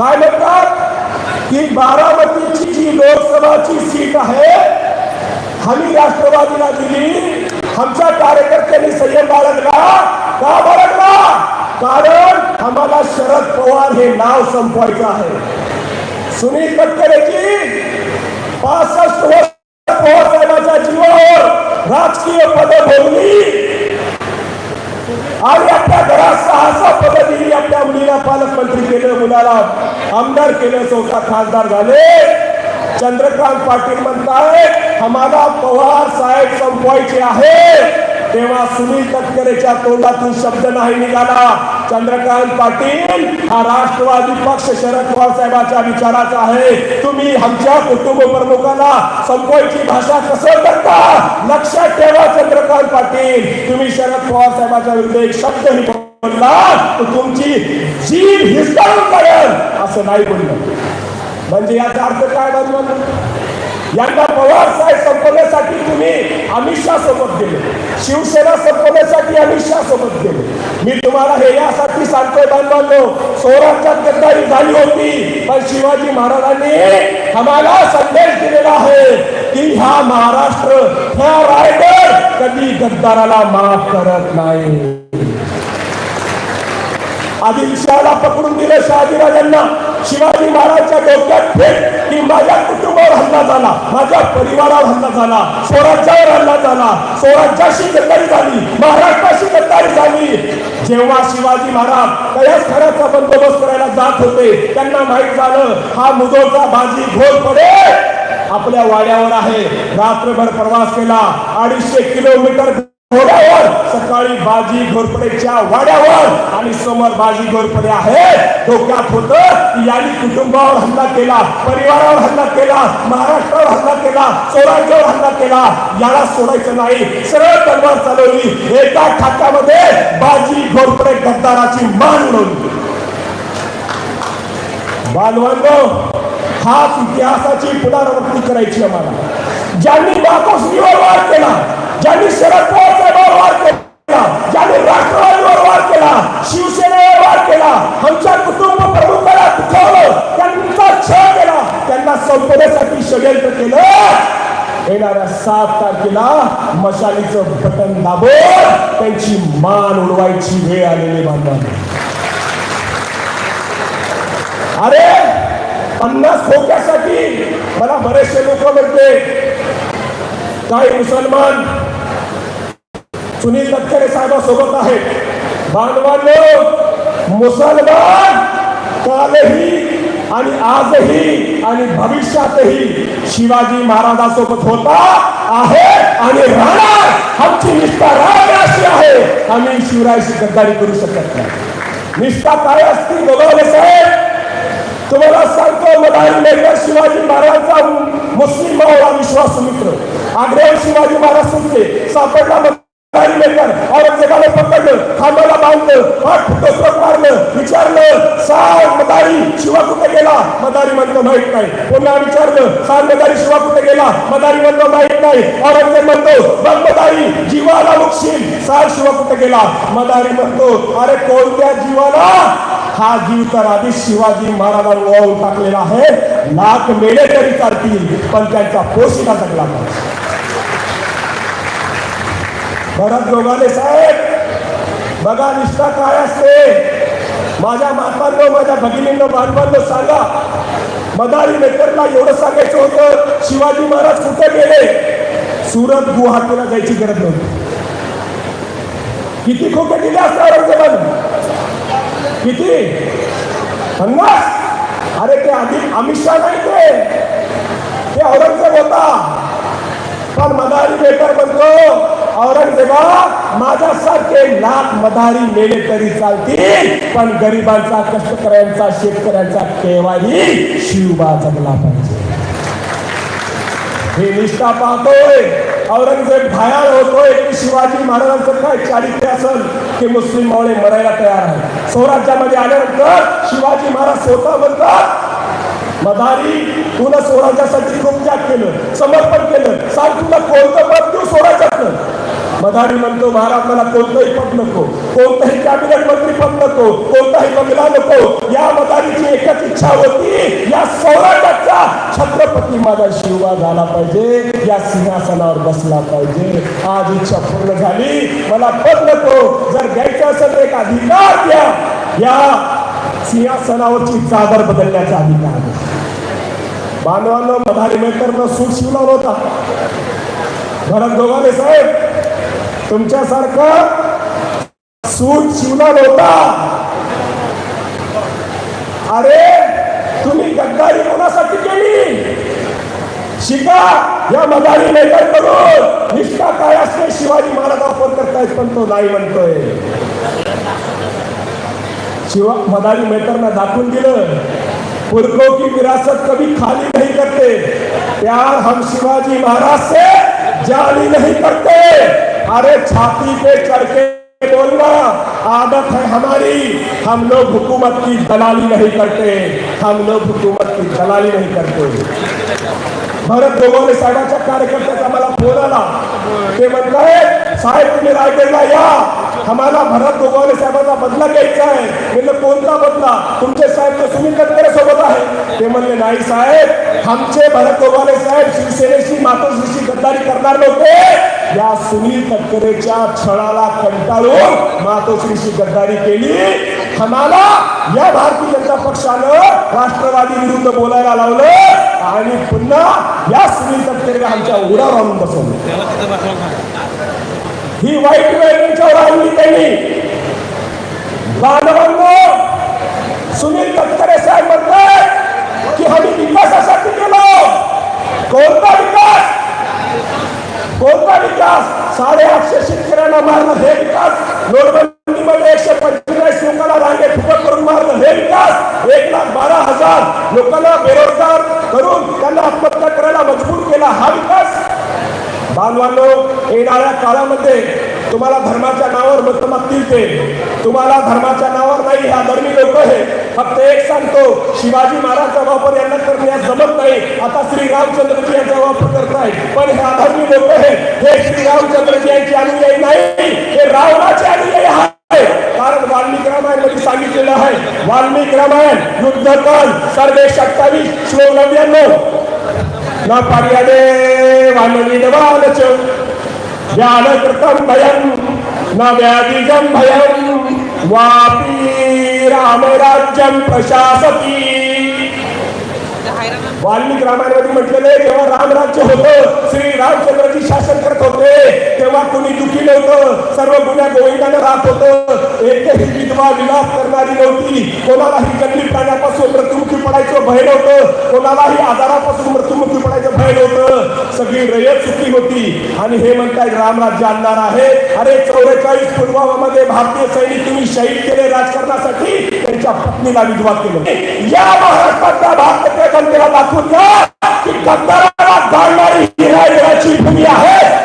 म्हणतात की जी लोकसभाची सीट आहे आम्ही राष्ट्रवादीला दिली आमच्या कार्यकर्त्यांनी संयम बाळगला का बाळगला कारण आम्हाला शरद पवार हे, नाव संपवायचं आहे सुनील तटकरेची पासष्ट वर्ष पवार साहेबांच्या जीवावर राजकीय पद भोगली आणि आपल्या घरात सहा सहा पद दिली आपल्या मुलीला पालकमंत्री केलं मुलाला आमदार केलं चौथा खासदार झाले. चंद्रकांत पाटील म्हणतात आम्हाला पवार साहेब संपवायचे आहे तेव्हा सुनील तटकरेच्या तोंडातून शब्द नाही निघाला. चंद्रकांत पाटील हा राष्ट्रवादी पक्ष शरद पवार साहेबांच्या विचाराचा आहे. तुम्ही आमच्या कुटुंब प्रमुखाला संपवायची भाषा कसं करता? लक्षात ठेवा चंद्रकांत पाटील. तुम्ही शरद पवार साहेबांच्या विरुद्ध एक शब्दही बोलला तर तुमची जीव हिसकावून करेल असं नाही बोललं. म्हणजे याचा अर्थ काय बाजू यांना पवार साहेब संपवण्यासाठी तुम्ही अमित शहा सोबत गेले. शिवसेना संपवण्यासाठी अमित शहा सोबत गेले. मी तुम्हाला हे यासाठी सांगतोय बांधवांनो स्वराज्यात गद्दारी झाली होती पण शिवाजी महाराजांनी आम्हाला संदेश दिलेला आहे की ह्या महाराष्ट्र ह्या रायगड कधी गद्दाराला माफ करत नाही. आदिलशहाला पकडून दिलं शहाजीराजांना. शिवाजी महाराजच्या डोक्यात फेट की माझ्या कुटुंब हल्ला झाला माझ्या परिवारावर हल्ला झाला स्वराज्यावर हल्ला झाला स्वराज्याशी गद्दारी झाली महाराष्ट्राशी गद्दारी झाली. जेव्हा शिवाजी महाराज कयासखान्याचा बंदोबस्त करायला जात होते त्यांना माहीत झालं हा मुदोचा बाजी घोल पडे. आपल्या वाड्यावर आहे. रात्रभर प्रवास केला अडीचशे किलोमीटर घोड्यावर. सकाळी बाजी घोरपडेच्या वाड्यावर. आणि समोर बाजी घोरपडे आहे धोक्यात होत यांनी कुटुंबावर हल्ला केला परिवारावर हल्ला केला महाराष्ट्रावर हल्ला केला स्वराज्यावर हल्ला केला. याला सोडायचं नाही. सरळ तलवार चालवली. एका खात्यामध्ये बाजी घोरपडे गद्दाराची मान उडवली बालवांनो हाच इतिहासाची पुनरावृत्ती करायची आम्हाला. ज्यांनी मातोश्रीवर वार केला ज्यांनी शरद पवार वार केला ज्यांनी राष्ट्रवादीवर वार केला शिवसेनेवर वार केला आमच्या कुटुंब प्रमुखाला दुखावलं त्यांचा छळ केला त्यांना संपवण्यासाठी षडयंत्र केलं येणाऱ्या सात तारखेला मशालीचं बटन दाबून त्यांची मान उडवायची वेळ आलेली बांधवांनी अरे पन्नास खोक्यासाठी मला बरेचसे लोक म्हणते काही मुसलमान सुनील तटकरे साहेबांसोबत आहेत. बांधवांनो मुसलमान कालही आणि आजही आणि भविष्यातही शिवाजी महाराजांसोबत होता आहे आणि राहणार. आमची निष्ठा राहणार अशी आहे. आम्ही शिवरायाशी गद्दारी करू शकत नाही. निष्ठा काय असती बघवले साहेब तुम्हाला सांगतो मदारी लेकर शिवाजी महाराजांचा मुस्लिम भावला विश्वास मित्र. आग्र्यावर शिवाजी महाराज सुटले सापडला मदारी लेकर औरंगजेबाला पकडलं खांबाला बांधलं आठ फुटस्फोट मारलं विचारलं सांग मदारी शिवा कुठे गेला? मदारी म्हणतो माहीत नाही. पुन्हा विचारलं सांग मदारी शिवा कुठे गेला? मदारी म्हणतो माहीत नाही. औरंगजेब म्हणतो बघ मदारी जीवाला मुक्षील सांग शिवा कुठे गेला? मदारी म्हणतो अरे कोणत्या जीवाला? हा जीव तर आधी शिवाजी महाराजांना वाहून टाकलेला आहे. लाख मेले तरी चालतील पण त्यांचा पोशिका जगला पाहिजे भरत गोगाले साहेब बघा निष्ठा काय असते. माझ्या मापांनो माझ्या भगिनींनो बांधवांनो सांगा. मदारी मेकरला एवढं सांगायचं होतं शिवाजी महाराज कुठे गेले? सुरत गुवाहाटीला जायची गरज नव्हती. किती खोके दिले असणार औरंगजेबाने? किती? पन्नास अरे ते आधी अमित शहा नाही ते. औरंगजेब होता. पण मदारी बेटर म्हणतो औरंगजेबा माझ्यासारखे लाख मदारी मेले तरी चालतील पण गरिबांचा कष्टकऱ्यांचा शेतकऱ्यांचा केव्हाही शिवबा जगला पाहिजे. हे निष्ठा पाहतोय. औरंगजेब घायाळ होतोय. की शिवाजी महाराजांचं काय चारित्र्य असेल की मुस्लिम मावळे मरायला तयार आहे स्वराज्यामध्ये आल्यानंतर शिवाजी महाराज स्वतः म्हणतात मदारी तुला स्वराज्यासाठी खूप त्याग केलं समर्पण केलं. सांग तुला कोणतं पद देऊ स्वराज्यातलं मधारी म्हणतो महाराज मला कोणतंही पद नको कोणतंही कॅबिनेट मंत्री पद नको कोणताही बंगला नको. या मदारीची एकच इच्छा होती या सौराष्ट्राचा छत्रपती माझा शिवबा झाला पाहिजे या सिंहासनावर बसला पाहिजे. आज इच्छा पूर्ण झाली मला पद नको. जर घ्यायचं असेल तर एक अधिकार द्या. या सिंहासनावरची चादर बदलण्याचा अधिकार द्या बांधवांना मधारी मेकर सूट शिवला होता. भरत गोगाले साहेब तुमच्यासारखं सूट शिवला होता. अरे तुम्ही गद्दारी कोणासाठी केली? शिका या मदारी लेकर करून निष्ठा काय असते? शिवाजी महाराज वापर करतायत पण तो नाही म्हणतोय. शिवा मदारी मेकरनं दाखवून दिलं. पुरखों की विरासत कभी खाली नहीं करते. प्यार हम शिवाजी महाराज से जाली नहीं करते. अरे छाती पे चढ़ के बोलना, आदत है हमारी। हम लोग हुकूमत की दलाली नहीं करते, हम लोग हुकूमत की दलाली नहीं करते। भरत गोगावले साहेबांच्या कार्यकर्त्याचा मला फ़ोन आला ते म्हणताय साहेब तुम्ही रायगडला या। आम्हाला भरत गोगावले साहेबांचा बदला घ्यायचा आहे म्हणलं कोणता बदला? तुमचे साहेब तर सुनील तटकरे सोबत आहे ते म्हणले नाही साहेब आमचे भरत गोगावले साहेब शिवसेनेशी मातोश्रीशी गद्दारी करणार नव्हते या सुनील तटकरेच्या छळाला कंटाळून मातोश्रीशी गद्दारी केली. आम्हाला या भारतीय जनता पक्षानं राष्ट्रवादी विरुद्ध बोलायला लावलं. आणि पुन्हा या सुनील तटकरेला आमच्या उडावर आणून बसवलं. ही वाईट वेळ त्यांच्यावर आणली त्यांनी. बांधवांनो सुनील तटकरे साहेब म्हणतात की आम्ही विकासासाठी केलो कोणता विकास? कोणता विकास? साडेआठशे शेतकऱ्यांना मारणं हे विकास. नोटबंदीमध्ये एकशे पंचेचाळीस लोकांना रांगे फुकट करून मारणं हे विकास. एक लाख बारा हजार लोकांना बेरोजगार करून त्यांना आत्महत्या करायला मजबूर केला हा विकास. बांधवांनो येणाऱ्या काळामध्ये तुम्हाला धर्माच्या नावावर मत मागतील ते तुम्हाला धर्माच्या नावावर नाही ह्या धर्मी लोक हे फक्त एक सांगतो, शिवाजी महाराजचा वापर यांना करण्यास जमत नाही. आता श्री रामचंद्रजी यांचा वापर करताय पण हे अधर्मी लोक हे हे श्री रामचंद्रजी यांचे अनुयायी नाही. हे रावणाचे अनुयायी आहे कारण वाल्मिक रामायण मध्ये सांगितलेलं आहे. वाल्मिक रामायण युद्धकाल सर्वे सत्तावीस श्लोक नव्याण्णव न पर्यदे वानविडवालच व्यालकृतं भयं, न व्याधिजं भयं. वापी रामराज्यम प्रशासकी. वाल्मिक रामायणामध्ये म्हटलेले जेव्हा रामराज्य होतं श्री रामचंद्रजी शासन करत होते तेव्हा कोणी दुखी नव्हतं सर्व गुन्ह्या गोविंदाने राहत होतं. एकही किंवा विलाप करणारी नव्हती. कोणालाही जंगली प्राण्यापासून मृत्युमुखी पडायचं भय नव्हतं. कोणालाही आजारापासून मृत्युमुखी पडायचं भय नव्हतं. सगळी रयत सुखी होती. आणि हे म्हणताय रामराज्य आणणार आहे. अरे चौवेचाळीस पुलवामामध्ये भारतीय सैनिक तुम्ही शहीद केले राजकारणासाठी. त्यांच्या पत्नीला विधवा केलं. या महाराष्ट्रातल्या भारतीय जनतेला दाखवून द्या की कंदाराला जाणणारी ही भूमी आहे.